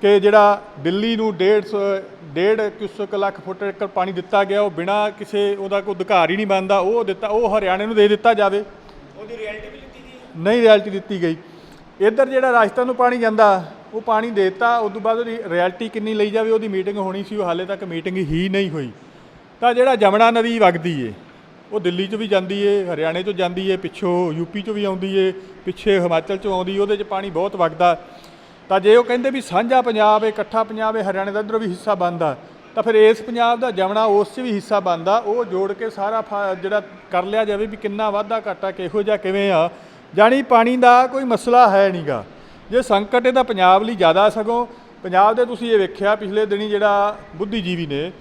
ਕਿ ਜਿਹੜਾ ਦਿੱਲੀ ਨੂੰ 150 ਡੇਢ ਕਿਊਸਕ ਲੱਖ ਫੁੱਟ ਏਕੜ ਪਾਣੀ ਦਿੱਤਾ ਗਿਆ ਉਹ ਬਿਨਾ ਕਿਸੇ ਉਹਦਾ ਕੋਈ ਅਧਿਕਾਰ ਹੀ ਨਹੀਂ ਬਣਦਾ। ਉਹ ਦਿੱਤਾ ਉਹ ਹਰਿਆਣੇ ਨੂੰ ਦੇ ਦਿੱਤਾ ਜਾਵੇ। ਉਹਦੀ ਰਿਐਲਿਟੀ ਵੀ ਲਿੱਤੀ ਗਈ ਨਹੀਂ ਰਿਐਲਿਟੀ ਦਿੱਤੀ ਗਈ। ਇੱਧਰ ਜਿਹੜਾ ਰਾਜਸਥਾਨ ਨੂੰ ਪਾਣੀ ਜਾਂਦਾ ਉਹ ਪਾਣੀ ਦੇਤਾ ਉਸ ਤੋਂ ਬਾਅਦ ਉਹਦੀ ਰਿਐਲਿਟੀ ਕਿੰਨੀ ਲਈ ਜਾਵੇ ਉਹਦੀ ਮੀਟਿੰਗ ਹੋਣੀ ਸੀ ਉਹ ਹਾਲੇ ਤੱਕ ਮੀਟਿੰਗ ਹੀ ਨਹੀਂ ਹੋਈ। ਤਾਂ ਜਿਹੜਾ ਜਮਨਾ ਨਦੀ ਵਗਦੀ ਏ ਉਹ ਦਿੱਲੀ 'ਚ ਵੀ ਜਾਂਦੀ ਏ ਹਰਿਆਣੇ 'ਚੋਂ ਜਾਂਦੀ ਏ ਪਿੱਛੋਂ ਯੂਪੀ 'ਚੋਂ ਵੀ ਆਉਂਦੀ ਏ ਪਿੱਛੇ ਹਿਮਾਚਲ 'ਚੋਂ ਆਉਂਦੀ ਉਹਦੇ 'ਚ ਪਾਣੀ ਬਹੁਤ ਵਗਦਾ। ਤਾਂ ਜੇ ਉਹ ਕਹਿੰਦੇ ਵੀ ਸਾਂਝਾ ਪੰਜਾਬ ਏ, ਇਕੱਠਾ ਪੰਜਾਬ ਹੈ ਹਰਿਆਣੇ ਦਾ ਇੱਧਰੋਂ ਵੀ ਹਿੱਸਾ ਬਣਦਾ, ਤਾਂ ਫਿਰ ਇਸ ਪੰਜਾਬ ਦਾ ਜਮਣਾ ਉਸ 'ਚ ਵੀ ਹਿੱਸਾ ਬਣਦਾ, ਉਹ ਜੋੜ ਕੇ ਸਾਰਾ ਫਾ- ਜਿਹੜਾ ਕਰ ਲਿਆ ਜਾਵੇ ਵੀ ਕਿੰਨਾ ਵਾਧਾ ਘਾਟਾ ਕਿਹੋ ਜਿਹਾ ਕਿਵੇਂ ਆ, ਜਾਣੀ ਪਾਣੀ ਦਾ ਕੋਈ ਮਸਲਾ ਹੈ ਨਹੀਂਗਾ। ਜੇ ਸੰਕਟ ਇਹ ਤਾਂ ਪੰਜਾਬ ਲਈ ਜ਼ਿਆਦਾ ਸਗੋਂ, ਪੰਜਾਬ ਦੇ ਤੁਸੀਂ ਇਹ ਵੇਖਿਆ ਪਿਛਲੇ ਦਿਨੀ ਜਿਹੜਾ ਬੁੱਧੀਜੀਵੀ ਨੇ,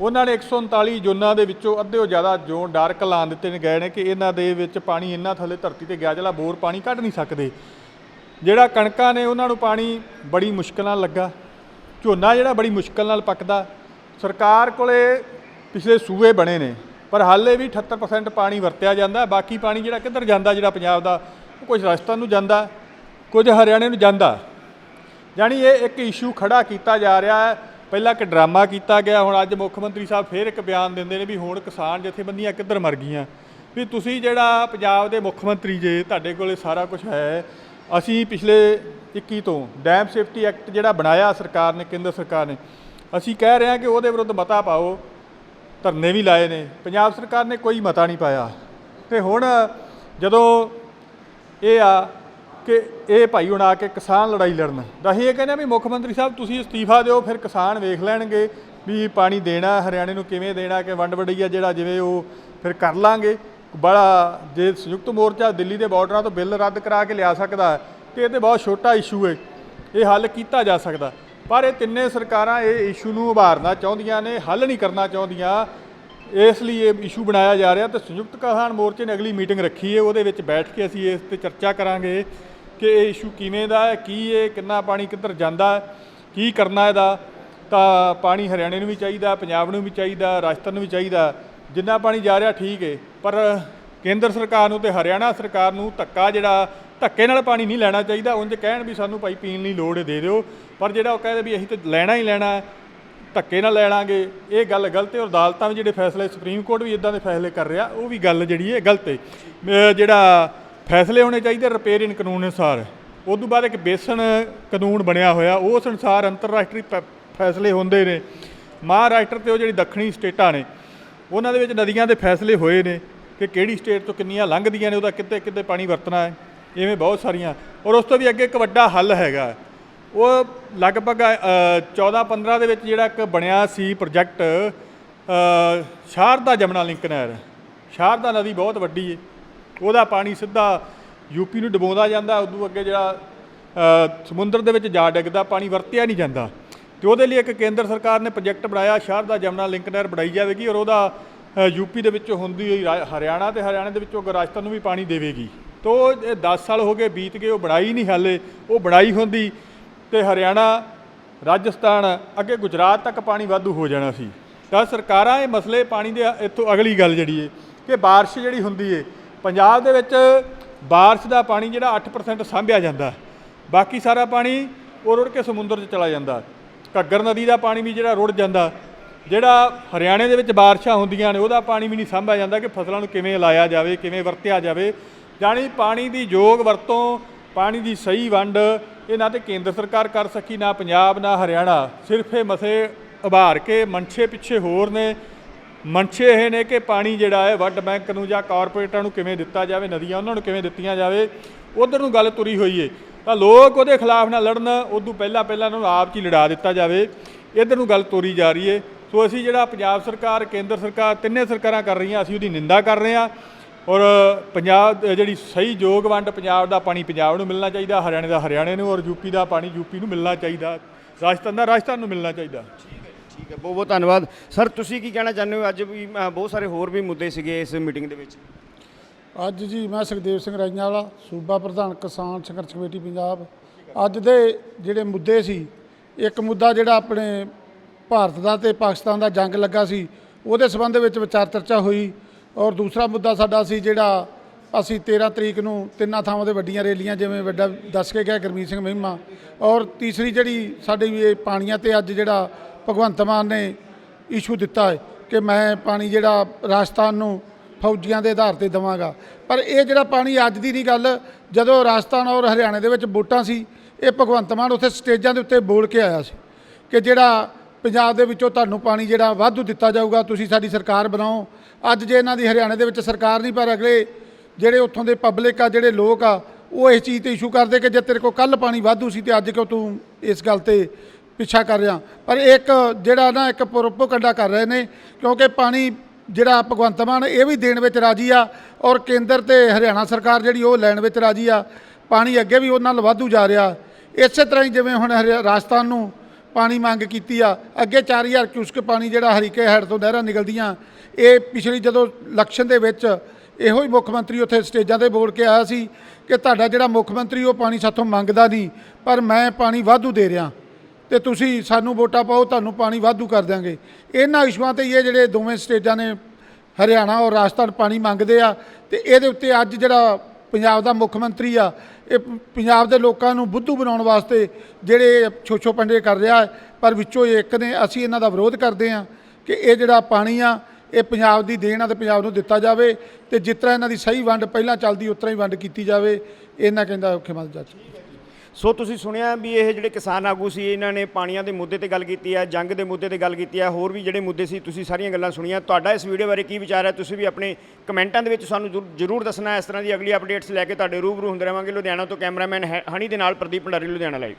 ਉਹਨਾਂ ਨੇ 139 ਜ਼ੋਨਾਂ ਦੇ ਵਿੱਚੋਂ ਅੱਧਿਓ ਜ਼ਿਆਦਾ ਜ਼ੋਨ ਡਾਰਕ ਐਲਾਨ ਦਿੱਤੇ ਨੇ, ਗਏ ਨੇ ਕਿ ਇਹਨਾਂ ਦੇ ਵਿੱਚ ਪਾਣੀ ਇੰਨਾ ਥੱਲੇ ਧਰਤੀ ਤੇ ਗਿਆ ਜਿਹੜਾ ਬੋਰ ਪਾਣੀ ਕੱਢ ਨਹੀਂ ਸਕਦੇ। ਜਿਹੜਾ ਕਣਕਾਂ ਨੇ ਉਹਨਾਂ ਨੂੰ ਪਾਣੀ ਬੜੀ ਮੁਸ਼ਕਲ ਨਾਲ ਲੱਗਾ, ਝੋਨਾ ਜਿਹੜਾ ਬੜੀ ਮੁਸ਼ਕਲ ਨਾਲ ਪੱਕਦਾ। ਸਰਕਾਰ ਕੋਲੇ ਪਿਛਲੇ ਸੂਏ ਬਣੇ ਨੇ, ਪਰ ਹਾਲੇ ਵੀ 78% ਪਾਣੀ ਵਰਤਿਆ ਜਾਂਦਾ ਬਾਕੀ ਪਾਣੀ ਜਿਹੜਾ ਕਿੱਧਰ ਜਾਂਦਾ, ਜਿਹੜਾ ਪੰਜਾਬ ਦਾ, ਉਹ ਕੁਝ ਰਾਜਸਥਾਨ ਨੂੰ ਜਾਂਦਾ, ਕੁਝ ਹਰਿਆਣੇ ਨੂੰ ਜਾਂਦਾ। ਜਾਣੀ ਇਹ ਇੱਕ ਇਸ਼ੂ ਖੜਾ ਕੀਤਾ ਜਾ ਰਿਹਾ ਹੈ। ਪਹਿਲਾਂ ਇੱਕ ਡਰਾਮਾ ਕੀਤਾ ਗਿਆ, ਹੁਣ ਅੱਜ ਮੁੱਖ ਮੰਤਰੀ ਸਾਹਿਬ ਫੇਰ ਇੱਕ ਬਿਆਨ ਦਿੰਦੇ ਨੇ ਵੀ ਹੁਣ ਕਿਸਾਨ ਜਥੇਬੰਦੀਆਂ ਕਿੱਧਰ ਮਰ ਗਈਆਂ। ਵੀ ਤੁਸੀਂ ਜਿਹੜਾ ਪੰਜਾਬ ਦੇ ਮੁੱਖ ਮੰਤਰੀ ਜੇ, ਤੁਹਾਡੇ ਕੋਲੇ ਸਾਰਾ ਕੁਝ ਹੈ। ਅਸੀਂ ਪਿਛਲੇ 21 ਤੋਂ ਡੈਮ ਸੇਫਟੀ ਐਕਟ ਜਿਹੜਾ ਬਣਾਇਆ ਸਰਕਾਰ ਨੇ, ਕੇਂਦਰ ਸਰਕਾਰ ਨੇ, ਅਸੀਂ ਕਹਿ ਰਹੇ ਹਾਂ ਕਿ ਉਹਦੇ ਵਿਰੁੱਧ ਮਤਾ ਪਾਓ, ਧਰਨੇ ਵੀ ਲਾਏ ਨੇ। ਪੰਜਾਬ ਸਰਕਾਰ ਨੇ ਕੋਈ ਮਤਾ ਨਹੀਂ ਪਾਇਆ। ਤੇ ਹੁਣ ਜਦੋਂ ਇਹ ਆ ਕਿ ਇਹ ਭਾਈ ਹੁਣ ਆ ਕੇ ਕਿਸਾਨ ਲੜਾਈ ਲੜਨ, ਤਾਂ ਅਸੀਂ ਇਹ ਕਹਿੰਦੇ ਹਾਂ ਵੀ ਮੁੱਖ ਮੰਤਰੀ ਸਾਹਿਬ, ਤੁਸੀਂ ਅਸਤੀਫਾ ਦਿਓ, ਫਿਰ ਕਿਸਾਨ ਵੇਖ ਲੈਣਗੇ ਵੀ ਪਾਣੀ ਦੇਣਾ, ਹਰਿਆਣੇ ਨੂੰ ਕਿਵੇਂ ਦੇਣਾ, ਕਿ ਵੰਡ ਵਡਈਆ ਜਿਹੜਾ ਜਿਵੇਂ ਉਹ, ਫਿਰ ਕਰ ਲਾਂਗੇ। ਬੜਾ ਜੇ ਸੰਯੁਕਤ ਮੋਰਚਾ ਦਿੱਲੀ ਦੇ ਬਾਰਡਰਾਂ ਤੋਂ ਬਿੱਲ ਰੱਦ ਕਰਾ ਕੇ ਲਿਆ ਸਕਦਾ ਹੈ, ਤੇ ਇਹ ਤੇ ਬਹੁਤ ਛੋਟਾ ਇਸ਼ੂ ਹੈ ਇਹ ਹੱਲ ਕੀਤਾ ਜਾ ਸਕਦਾ। ਪਰ ਇਹ ਤਿੰਨੇ ਸਰਕਾਰਾਂ ਇਹ ਇਸ਼ੂ ਨੂੰ ਉਭਾਰਨਾ ਚਾਹੁੰਦੀਆਂ ਨੇ ਹੱਲ ਨਹੀਂ ਕਰਨਾ ਚਾਹੁੰਦੀਆਂ। ਇਸ ਲਈ ਇਹ ਇਸ਼ੂ ਬਣਾਇਆ ਜਾ ਰਿਹਾ ਤੇ ਸੰਯੁਕਤ ਕਿਸਾਨ ਮੋਰਚੇ ਨੇ ਅਗਲੀ ਮੀਟਿੰਗ ਰੱਖੀ ਹੈ ਉਹਦੇ ਵਿੱਚ ਬੈਠ ਕੇ ਅਸੀਂ ਇਸ ਤੇ ਚਰਚਾ ਕਰਾਂਗੇ ਕਿ ਇਹ ਇਸ਼ੂ ਕਿਵੇਂ ਦਾ ਹੈ ਕੀ ਇਹ ਕਿੰਨਾ ਪਾਣੀ ਕਿੱਧਰ ਜਾਂਦਾ ਕੀ ਕਰਨਾ ਇਹਦਾ। ਤਾਂ ਪਾਣੀ ਹਰਿਆਣੇ ਨੂੰ ਵੀ ਚਾਹੀਦਾ ਪੰਜਾਬ ਨੂੰ ਵੀ ਚਾਹੀਦਾ ਰਾਜਸਥਾਨ ਨੂੰ ਵੀ ਚਾਹੀਦਾ। ਜਿੰਨਾ ਪਾਣੀ ਜਾ ਰਿਹਾ ਠੀਕ ਏ, ਪਰ ਕੇਂਦਰ ਸਰਕਾਰ ਨੂੰ ਤੇ ਹਰਿਆਣਾ ਸਰਕਾਰ ਨੂੰ ਧੱਕਾ ਜਿਹੜਾ, ਧੱਕੇ ਨਾਲ ਪਾਣੀ ਨਹੀਂ ਲੈਣਾ ਚਾਹੀਦਾ, ਉਂਝ ਕਹਿਣ ਵੀ ਸਾਨੂੰ ਭਾਈ ਪੀਣ ਲਈ ਲੋੜ ਦੇ ਦਿਓ। ਪਰ ਜਿਹੜਾ ਉਹ ਕਹਿੰਦੇ ਵੀ ਅਸੀਂ ਤਾਂ ਲੈਣਾ ਹੀ ਲੈਣਾ ਧੱਕੇ ਨਾਲ ਲੈ ਲਾਂਗੇ, ਇਹ ਗੱਲ ਗਲਤ ਹੈ ਔਰ ਅਦਾਲਤਾਂ ਵੀ ਜਿਹੜੇ ਫੈਸਲੇ, ਸੁਪਰੀਮ ਕੋਰਟ ਵੀ ਇਦਾਂ ਦੇ ਫੈਸਲੇ ਕਰ ਰਿਹਾ, ਉਹ ਵੀ ਗੱਲ ਜਿਹੜੀ ਹੈ ਗਲਤ ਹੈ ਜਿਹੜਾ ਫੈਸਲੇ ਹੋਣੇ ਚਾਹੀਦੇ ਰਿਪੇਅਰਿੰਗ ਕਾਨੂੰਨ ਅਨੁਸਾਰ। ਉਸ ਤੋਂ ਬਾਅਦ ਇੱਕ ਬੇਸਣ ਕਾਨੂੰਨ ਬਣਿਆ ਹੋਇਆ ਉਸ ਅਨੁਸਾਰ ਅੰਤਰਰਾਸ਼ਟਰੀ ਫੈ- ਫੈਸਲੇ ਹੁੰਦੇ ਨੇ। ਮਹਾਰਾਸ਼ਟਰ ਤੇ ਉਹ ਜਿਹੜੀ ਦੱਖਣੀ ਸਟੇਟਾਂ ਨੇ ਉਹਨਾਂ ਦੇ ਵਿੱਚ ਨਦੀਆਂ ਦੇ ਫੈਸਲੇ ਹੋਏ ਨੇ ਕਿ ਕਿਹੜੀ ਸਟੇਟ ਤੋਂ ਕਿੰਨੀਆਂ ਲੰਘਦੀਆਂ ਨੇ, ਉਹਦਾ ਕਿੱਥੇ ਕਿੱਥੇ ਪਾਣੀ ਵਰਤਣਾ ਹੈ, ਇਵੇਂ ਬਹੁਤ ਸਾਰੀਆਂ। ਔਰ ਉਸ ਤੋਂ ਵੀ ਅੱਗੇ ਇੱਕ ਵੱਡਾ ਹੱਲ ਹੈਗਾ। ਉਹ ਲਗਭਗ 14-15 ਦੇ ਵਿੱਚ ਜਿਹੜਾ ਇੱਕ ਬਣਿਆ ਸੀ ਪ੍ਰੋਜੈਕਟ ਸ਼ਾਰਦਾ ਜਮਨਾ ਲਿੰਕ ਨਹਿਰ। ਸ਼ਾਰਦਾ ਨਦੀ ਬਹੁਤ ਵੱਡੀ ਹੈ ਉਹਦਾ ਪਾਣੀ ਸਿੱਧਾ ਯੂਪੀ ਨੂੰ ਡੁਬੋਉਂਦਾ ਜਾਂਦਾ, ਉਦੋਂ ਅੱਗੇ ਜਿਹੜਾ ਸਮੁੰਦਰ ਦੇ ਵਿੱਚ ਜਾ ਡਿੱਗਦਾ, ਪਾਣੀ ਵਰਤਿਆ ਨਹੀਂ ਜਾਂਦਾ। ਤੇ ਉਹਦੇ ਲਈ ਇੱਕ ਕੇਂਦਰ ਸਰਕਾਰ ਨੇ ਪ੍ਰੋਜੈਕਟ ਬਣਾਇਆ ਸ਼ਹਿਰ ਦਾ ਜਮਨਾ ਲਿੰਕ ਨਹਿਰ ਬਣਾਈ ਜਾਵੇਗੀ ਔਰ ਉਹਦਾ ਅ, ਯੂਪੀ ਦੇ ਵਿੱਚੋਂ ਹੁੰਦੀ ਹੋਈ ਰਾ- ਹਰਿਆਣਾ ਤੇ ਹਰਿਆਣਾ ਦੇ ਵਿੱਚੋਂ ਅੱਗੇ ਰਾਜਸਥਾਨ ਨੂੰ ਵੀ ਪਾਣੀ ਦੇਵੇਗੀ। ਤੋ ਇਹ 10 ਸਾਲ ਹੋ ਗਏ ਬੀਤ ਗਏ ਉਹ ਬਣਾਈ ਨਹੀਂ ਹਾਲੇ ਉਹ ਬਣਾਈ ਹੁੰਦੀ ਤੇ ਹਰਿਆਣਾ ਰਾਜਸਥਾਨ ਅੱਗੇ ਗੁਜਰਾਤ ਤੱਕ ਪਾਣੀ ਵਾਧੂ ਹੋ ਜਾਣਾ ਸੀ। ਤਾਂ ਸਰਕਾਰਾਂ ਇਹ ਮਸਲੇ ਪਾਣੀ ਦੇ ਇੱਥੋਂ ਅਗਲੀ ਗੱਲ ਜਿਹੜੀ ਏ ਕਿ ਬਾਰਿਸ਼ ਜਿਹੜੀ ਹੁੰਦੀ ਏ ਪੰਜਾਬ ਦੇ ਵਿੱਚ ਬਾਰਿਸ਼ ਦਾ ਪਾਣੀ ਜਿਹੜਾ 8% ਸਾਂਭਿਆ ਜਾਂਦਾ। ਬਾਕੀ ਸਾਰਾ ਪਾਣੀ ਉਹ ਰੁੜ ਕੇ ਸਮੁੰਦਰ 'ਚ ਚਲਾ ਜਾਂਦਾ। ਘੱਗਰ ਨਦੀ ਦਾ ਪਾਣੀ ਵੀ ਜਿਹੜਾ ਰੁੜ ਜਾਂਦਾ, ਜਿਹੜਾ ਹਰਿਆਣੇ ਦੇ ਵਿੱਚ ਬਾਰਿਸ਼ਾਂ ਹੁੰਦੀਆਂ ਨੇ, ਉਹਦਾ ਪਾਣੀ ਵੀ ਨਹੀਂ ਸਾਂਭਿਆ ਜਾਂਦਾ ਕਿ ਫਸਲਾਂ ਨੂੰ ਕਿਵੇਂ ਲਾਇਆ ਜਾਵੇ, ਕਿਵੇਂ ਵਰਤਿਆ ਜਾਵੇ। ਜਾਣੀ ਪਾਣੀ ਦੀ ਯੋਗ ਵਰਤੋਂ, ਪਾਣੀ ਦੀ ਸਹੀ ਵੰਡ, ਇਹ ਨਾ ਤੇ ਕੇਂਦਰ ਸਰਕਾਰ ਕਰ ਸਕੀ, ਨਾ ਪੰਜਾਬ, ਨਾ ਹਰਿਆਣਾ। ਸਿਰਫ ਇਹ ਮਸੇ ਉਭਾਰ ਕੇ ਮਨਸ਼ੇ ਪਿੱਛੇ ਹੋਰ ਨੇ। ਮਨਸ਼ੇ ਇਹ ਨੇ ਕਿ ਪਾਣੀ ਜਿਹੜਾ ਹੈ ਵਰਲਡ ਬੈਂਕ ਨੂੰ ਜਾਂ ਕਾਰਪੋਰੇਟਾਂ ਨੂੰ ਕਿਵੇਂ ਦਿੱਤਾ ਜਾਵੇ, ਨਦੀਆਂ ਉਹਨਾਂ ਨੂੰ ਕਿਵੇਂ ਦਿੱਤੀਆਂ ਜਾਵੇ, ਉਧਰ ਨੂੰ ਗੱਲ ਤੁਰੀ ਹੋਈ ਏ। ਤਾਂ ਲੋਕ ਉਹਦੇ ਖਿਲਾਫ ਨਾ ਲੜਨ, ਉਦੋਂ ਪਹਿਲਾਂ ਪਹਿਲਾਂ ਉਹਨਾਂ ਨੂੰ ਆਪ 'ਚ ਹੀ ਲੜਾ ਦਿੱਤਾ ਜਾਵੇ। ਇਧਰ ਨੂੰ ਗੱਲ ਤੋਰੀ ਜਾ ਰਹੀ ਏ। ਸੋ ਅਸੀਂ ਜਿਹੜਾ ਪੰਜਾਬ ਸਰਕਾਰ, ਕੇਂਦਰ ਸਰਕਾਰ, ਤਿੰਨੇ ਸਰਕਾਰਾਂ ਕਰ ਰਹੀਆਂ, ਅਸੀਂ ਉਹਦੀ ਨਿੰਦਾ ਕਰ ਰਹੇ ਹਾਂ ਔਰ ਪੰਜਾਬ, ਜਿਹੜੀ ਸਹੀ ਯੋਗ ਵੰਡ ਪੰਜਾਬ ਦਾ ਪਾਣੀ ਪੰਜਾਬ ਨੂੰ ਮਿਲਣਾ ਚਾਹੀਦਾ, ਹਰਿਆਣੇ ਦਾ ਹਰਿਆਣੇ ਨੂੰ, ਔਰ ਯੂਪੀ ਦਾ ਪਾਣੀ ਯੂਪੀ ਨੂੰ ਮਿਲਣਾ ਚਾਹੀਦਾ। ਰਾਜਸਥਾਨ ਦਾ ਰਾਜਸਥਾਨ ਨੂੰ ਮਿਲਣਾ ਚਾਹੀਦਾ। ਠੀਕ ਹੈ ਬਹੁਤ ਬਹੁਤ ਧੰਨਵਾਦ। ਸਰ, ਤੁਸੀਂ ਕੀ ਕਹਿਣਾ ਚਾਹੁੰਦੇ ਹੋ? ਅੱਜ ਵੀ ਬਹੁਤ ਸਾਰੇ ਹੋਰ ਵੀ ਮੁੱਦੇ ਸੀਗੇ ਇਸ ਮੀਟਿੰਗ ਦੇ ਵਿੱਚ। ਅੱਜ ਜੀ ਮੈਂ ਸੁਖਦੇਵ ਸਿੰਘ ਰਾਈਆਂ ਵਾਲਾ, ਸੂਬਾ ਪ੍ਰਧਾਨ ਕਿਸਾਨ ਸੰਘਰਸ਼ ਕਮੇਟੀ ਪੰਜਾਬ। ਅੱਜ ਦੇ ਜਿਹੜੇ ਮੁੱਦੇ ਸੀ, ਇੱਕ ਮੁੱਦਾ ਜਿਹੜਾ ਆਪਣੇ ਭਾਰਤ ਦਾ ਤੇ ਪਾਕਿਸਤਾਨ ਦਾ ਜੰਗ ਲੱਗਾ ਸੀ, ਉਹਦੇ ਸਬੰਧ ਵਿੱਚ ਵਿਚਾਰ ਚਰਚਾ ਹੋਈ। ਔਰ ਦੂਸਰਾ ਮੁੱਦਾ ਸਾਡਾ ਸੀ ਜਿਹੜਾ ਅਸੀਂ 13 ਤਰੀਕ ਨੂੰ ਤਿੰਨਾਂ ਥਾਵਾਂ ਤੇ ਵੱਡੀਆਂ ਰੈਲੀਆਂ, ਜਿਵੇਂ ਵੱਡਾ ਦੱਸ ਕੇ ਗਿਆ ਗੁਰਮੀਤ ਸਿੰਘ ਮਹਿਮਾ। ਔਰ ਤੀਸਰੀ ਜਿਹੜੀ ਸਾਡੀ ਵੀ ਇਹ ਪਾਣੀਆਂ ਤੇ ਅੱਜ ਜਿਹੜਾ ਭਗਵੰਤ ਮਾਨ ਨੇ ਇਸ਼ੂ ਦਿੱਤਾ ਹੈ ਕਿ ਮੈਂ ਪਾਣੀ ਜਿਹੜਾ ਰਾਜਸਥਾਨ ਨੂੰ ਫੌਜੀਆਂ ਦੇ ਆਧਾਰ ਤੇ ਦਵਾਂਗਾ। ਪਰ ਇਹ ਜਿਹੜਾ ਪਾਣੀ ਅੱਜ ਦੀ ਨਹੀਂ ਗੱਲ, ਜਦੋਂ ਰਾਜਸਥਾਨ ਔਰ ਹਰਿਆਣੇ ਦੇ ਵਿੱਚ ਵੋਟਾਂ ਸੀ, ਇਹ ਭਗਵੰਤ ਮਾਨ ਉੱਥੇ ਸਟੇਜਾਂ ਦੇ ਉੱਤੇ ਬੋਲ ਕੇ ਆਇਆ ਸੀ ਕਿ ਜਿਹੜਾ ਪੰਜਾਬ ਦੇ ਵਿੱਚੋਂ ਤੁਹਾਨੂੰ ਪਾਣੀ ਜਿਹੜਾ ਵਾਧੂ ਦਿੱਤਾ ਜਾਊਗਾ, ਤੁਸੀਂ ਸਾਡੀ ਸਰਕਾਰ ਬਣਾਓ। ਅੱਜ ਜੇ ਇਹਨਾਂ ਦੀ ਹਰਿਆਣੇ ਦੇ ਵਿੱਚ ਸਰਕਾਰ ਨਹੀਂ, ਪਰ ਅਗਲੇ ਜਿਹੜੇ ਉੱਥੋਂ ਦੇ ਪਬਲਿਕ ਆ, ਜਿਹੜੇ ਲੋਕ ਆ, ਉਹ ਇਸ ਚੀਜ਼ ਤੇ ਇਸ਼ੂ ਕਰਦੇ ਕਿ ਜੇ ਤੇਰੇ ਕੋਲ ਕੱਲ ਪਾਣੀ ਵਾਧੂ ਸੀ ਤੇ ਅੱਜ ਕਿਉਂ ਤੂੰ ਇਸ ਗੱਲ ਤੇ ਪਿੱਛਾ ਕਰ ਰਿਹਾ। ਪਰ ਇੱਕ ਜਿਹੜਾ ਨਾ ਇੱਕ ਪ੍ਰੋਪੋਗੰਡਾ ਕਰ ਰਹੇ ਨੇ, ਕਿਉਂਕਿ ਪਾਣੀ ਜਿਹੜਾ ਭਗਵੰਤ ਮਾਨ ਇਹ ਵੀ ਦੇਣ ਵਿੱਚ ਰਾਜੀ ਆ ਔਰ ਕੇਂਦਰ ਤੇ ਹਰਿਆਣਾ ਸਰਕਾਰ ਜਿਹੜੀ ਉਹ ਲੈਣ ਵਿੱਚ ਰਾਜੀ ਆ, ਪਾਣੀ ਅੱਗੇ ਵੀ ਉਹਨਾਂ ਨਾਲ ਵਾਧੂ ਜਾ ਰਿਹਾ। ਇਸੇ ਤਰ੍ਹਾਂ ਹੀ ਜਿਵੇਂ ਹੁਣ ਹਰਿਆ- ਰਾਜਸਥਾਨ ਨੂੰ ਪਾਣੀ ਮੰਗ ਕੀਤੀ ਆ, ਅੱਗੇ 4000 ਕਿਊਸਕ ਪਾਣੀ ਜਿਹੜਾ ਹਰੀਕੇ ਹੈਡ ਤੋਂ ਨਹਿਰਾਂ ਨਿਕਲਦੀਆਂ, ਇਹ ਪਿਛਲੀ ਜਦੋਂ ਇਲੈਕਸ਼ਨ ਦੇ ਵਿੱਚ ਇਹੋ ਹੀ ਮੁੱਖ ਮੰਤਰੀ ਉੱਥੇ ਸਟੇਜਾਂ ਤੇ ਬੋਲ ਕੇ ਆਇਆ ਸੀ ਕਿ ਤੁਹਾਡਾ ਜਿਹੜਾ ਮੁੱਖ ਮੰਤਰੀ ਉਹ ਪਾਣੀ ਸਾਥੋਂ ਮੰਗਦਾ ਨਹੀਂ, ਪਰ ਮੈਂ ਪਾਣੀ ਵਾਧੂ ਦੇ ਰਿਹਾ। ਤੇ ਤੁਸੀਂ ਸਾਨੂੰ ਵੋਟਾਂ ਪਾਓ, ਤੁਹਾਨੂੰ ਪਾਣੀ ਵਾਧੂ ਕਰ ਦਿਆਂਗੇ। ਇਹਨਾਂ ਇਸ਼ੂਆਂ ਤੇ ਹੀ ਇਹ ਜਿਹੜੇ ਦੋਵੇਂ ਸਟੇਟਾਂ ਨੇ, ਹਰਿਆਣਾ ਔਰ ਰਾਜਸਥਾਨ ਪਾਣੀ ਮੰਗਦੇ ਆ ਤੇ ਇਹਦੇ ਉੱਤੇ ਅੱਜ ਜਿਹੜਾ ਪੰਜਾਬ ਦਾ ਮੁੱਖ ਮੰਤਰੀ ਆ, ਇਹ ਪੰਜਾਬ ਦੇ ਲੋਕਾਂ ਨੂੰ ਬੁੱਧੂ ਬਣਾਉਣ ਵਾਸਤੇ ਜਿਹੜੇ ਛੋਛੋ ਪੰਡੇ ਕਰ ਰਿਹਾ ਪਰ ਵਿੱਚੋਂ ਇਹ ਇੱਕ ਨੇ, ਅਸੀਂ ਇਹਨਾਂ ਦਾ ਵਿਰੋਧ ਕਰਦੇ ਆ ਕਿ ਇਹ ਜਿਹੜਾ ਪਾਣੀ ਆ, ਇਹ ਪੰਜਾਬ ਦੀ ਦੇਣ ਆ ਤੇ ਪੰਜਾਬ ਨੂੰ ਦਿੱਤਾ ਜਾਵੇ ਤੇ ਜਿਸ ਤਰ੍ਹਾਂ ਇਹਨਾਂ ਦੀ ਸਹੀ ਵੰਡ ਪਹਿਲਾਂ ਚੱਲਦੀ, ਉਸ ਹੀ ਵੰਡ ਕੀਤੀ ਜਾਵੇ। ਇਹਨਾਂ ਕਹਿੰਦਾ ਮੁੱਖ ਮੰਤਰੀ ਜੱਜ ਸੋ ਤੁਸੀਂ ਸੁਣਿਆ ਵੀ ਇਹ ਜਿਹੜੇ ਕਿਸਾਨ ਆਗੂ ਸੀ, ਇਹਨਾਂ ਨੇ ਪਾਣੀਆਂ ਦੇ ਮੁੱਦੇ ਤੇ ਗੱਲ ਕੀਤੀ ਹੈ, ਜੰਗ ਦੇ ਮੁੱਦੇ ਤੇ ਗੱਲ ਕੀਤੀ ਹੈ, ਹੋਰ ਵੀ ਜਿਹੜੇ ਮੁੱਦੇ ਸੀ, ਤੁਸੀਂ ਸਾਰੀਆਂ ਗੱਲਾਂ ਸੁਣੀਆਂ। ਤੁਹਾਡਾ ਇਸ ਵੀਡੀਓ ਬਾਰੇ ਕੀ ਵਿਚਾਰ ਹੈ, ਤੁਸੀਂ ਵੀ ਆਪਣੇ ਕਮੈਂਟਾਂ ਦੇ ਵਿੱਚ ਸਾਨੂੰ ਜ਼ਰੂਰ- ਦੱਸਣਾ। ਇਸ ਤਰ੍ਹਾਂ ਦੀ ਅਗਲੀ ਅਪਡੇਟਸ ਲੈ ਕੇ ਤੁਹਾਡੇ ਰੂਬਰੂ ਹੁੰਦੇ ਰਹਾਂਗੇ ਲੁਧਿਆਣਾ ਤੋਂ ਕੈਮਰਾਮੈਨ ਹੈ- ਹਨੀ ਦੇ ਨਾਲ ਪ੍ਰਦੀਪ ਭੰਡਾਰੀ, ਲੁਧਿਆਣਾ ਲਾਈਵ